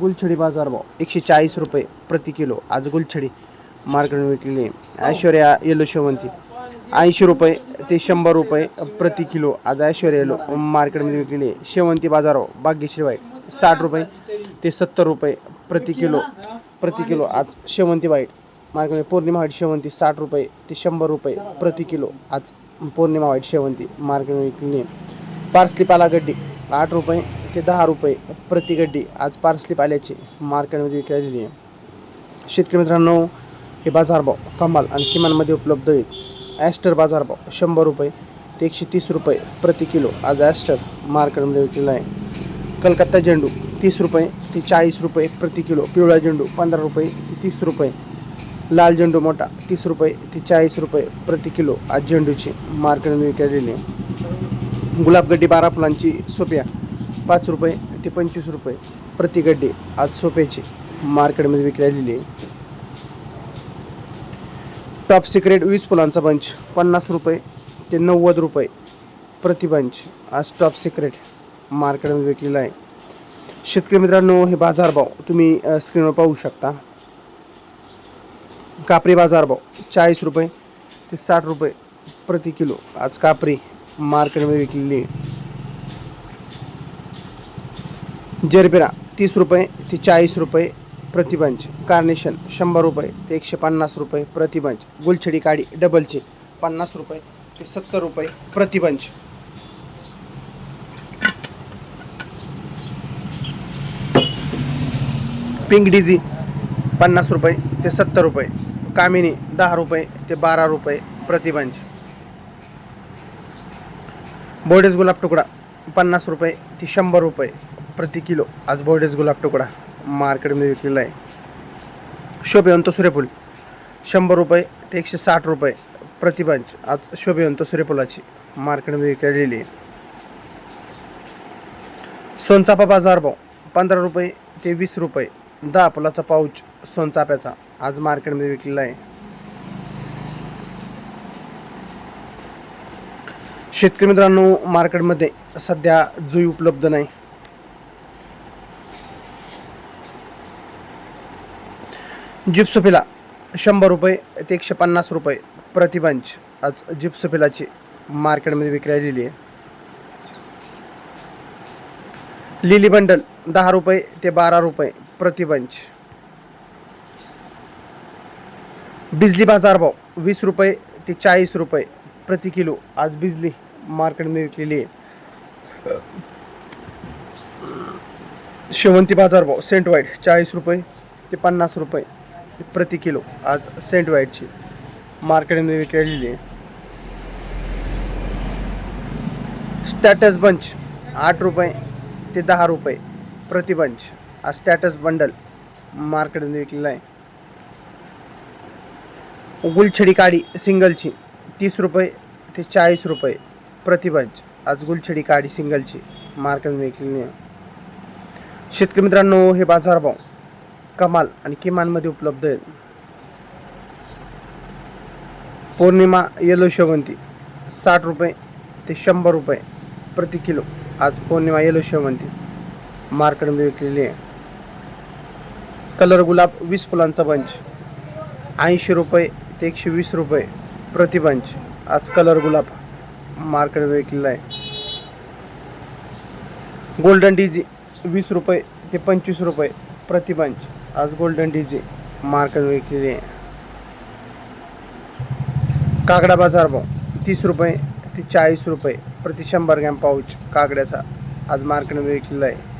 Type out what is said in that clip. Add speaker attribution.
Speaker 1: गुलछडी बाजारभाव एकशे चाळीस रुपये प्रति किलो. आज गुलछडी मार्केटमध्ये विकलेली आहे. ऐश्वर्या येलो शेवंती ऐंशी रुपये ते शंभर रुपये प्रति किलो. आज ऐश्वर्या येलो मार्केटमध्ये विकलेली आहे. शेवंती बाजारभाव भाग्यश्री वाईट साठ रुपये ते सत्तर रुपये प्रति किलो. प्रति किलो. आज शेवंती वाईट मार्केटमध्ये पौर्णिमा वाईट शेवंती साठ रुपये ते शंभर रुपये प्रति किलो. आज पौर्णिमा वाईट शेवंती मार्केटमध्ये विकलेली आहे. पार्सली पालागड्डी आठ रुपये ते दहा रुपये प्रति गड्डी आज पार्सली पाल्याची मार्केटमध्ये विकलेली आहे. शेतकरी मित्रांनो हे बाजारभाव कमाल आणि किमानमध्ये उपलब्ध आहेत. ॲस्टर बाजारभाव शंभर रुपये ते एकशे तीस रुपये प्रति किलो आज ॲस्टर मार्केटमध्ये विकलेला आहे. कलकत्ता झेंडू तीस रुपये ते चाळीस रुपये प्रति किलो पिवळा झेंडू पंधरा रुपये ते तीस रुपये लाल झेंडू मोठा तीस रुपये ते चाळीस रुपये प्रति किलो आज झेंडूची मार्केटमध्ये विकलेली आहे. गुलाबगड्डी बारा फुलांची सोप्या पाच रुपये ते पंचवीस रुपये प्रति गड्डी आज सोप्याचे मार्केटमध्ये विकलेली आहे. टॉप सिक्रेट वीस फुलांचा बंच पन्नास रुपये ते नव्वद रुपये प्रति बंच आज टॉप सिक्रेट मार्केटमध्ये विकलेला आहे. शेतकरी मित्रांनो हे बाजारभाव तुम्ही स्क्रीनवर पाहू शकता. कापरी बाजारभाव चाळीस रुपये ते साठ रुपये प्रति किलो आज कापरी मार्केटमध्ये विकलेली आहे. जरबेरा तीस रुपये ते चाळीस रुपये प्रतिबंच. कार्नेशन शंभर रुपये ते एकशे पन्नास रुपये प्रतिबंच. गुलछडी काडी डबलची पन्नास रुपये ते सत्तर रुपये प्रतिबंच. पिंक डिझी पन्नास रुपये ते सत्तर रुपये. कामिनी दहा रुपये ते बारा रुपये प्रतिबंच. बंच गुलाब तुकडा पन्नास रुपये ते शंभर रुपये प्रति किलो. आज बोर्डेज गुलाब तुकडा मार्केटमध्ये विकलेला आहे. शोभिवंत सूर्यफूल. शंभर रुपये ते एकशे साठ रुपये प्रतिबंच आज शोभिवंत सूर्यफुलाची मार्केटमध्ये विकलेली आहे. सोनचापा बाजारभाव पंधरा रुपये ते वीस रुपये. दहा फुलाचा पाऊच सोनचाप्याचा आज मार्केटमध्ये विकलेला आहे. शेतकरी मित्रांनो मार्केटमध्ये सध्या जुई उपलब्ध नाही. जिप्सोफिला शंभर रुपये ते एकशे पन्नास रुपये प्रतिबंच. आज जिप्सोफिलाची मार्केटमध्ये विक्री आलेली आहे. लिली बंडल दहा रुपये ते बारा रुपये प्रतिबंच. बिजली बिजली बाजारभाव वीस रुपये ते चाळीस रुपये प्रति किलो. आज बिजली मार्केटमध्ये विकलेली आहे. शेवंती बाजार भाव सेंट वाईट चाळीस रुपये ते पन्नास रुपये प्रति किलो. आज सेंट व्हाईटची मार्केटमध्ये विकलेली आहे. स्टॅटस बंच आठ रुपये ते दहा रुपये प्रति बंच आज स्टॅटस बंडल मार्केटमध्ये विकलेला आहे. गुलछडी काडी सिंगलची तीस रुपये ते चाळीस रुपये प्रति बंच आज गुलछडी काडी सिंगलची मार्केटमध्ये विकलेली आहे. शेतकरी मित्रांनो हे बाजारभाव कमाल आणि किमानमध्ये उपलब्ध आहेत. पौर्णिमा येलो शेवंती साठ रुपये ते शंभर रुपये प्रति किलो. आज पौर्णिमा येलो शेवंती. मार्केटमध्ये विकलेली आहे. कलर गुलाब वीस फुलांचा बंच ऐंशी रुपये ते एकशे वीस रुपये प्रति बंच आज कलर गुलाब मार्केटमध्ये विकलेला आहे. गोल्डन डीजी वीस रुपये ते पंचवीस रुपये प्रति बंच आज गोल्डन डीजे मार्केट विकलेली आहे. काकडा बाजार भाव तीस रुपये ते चाळीस रुपये प्रति शंभर ग्रॅम पाऊच काकड्याचा आज मार्केटमध्ये विकलेला आहे.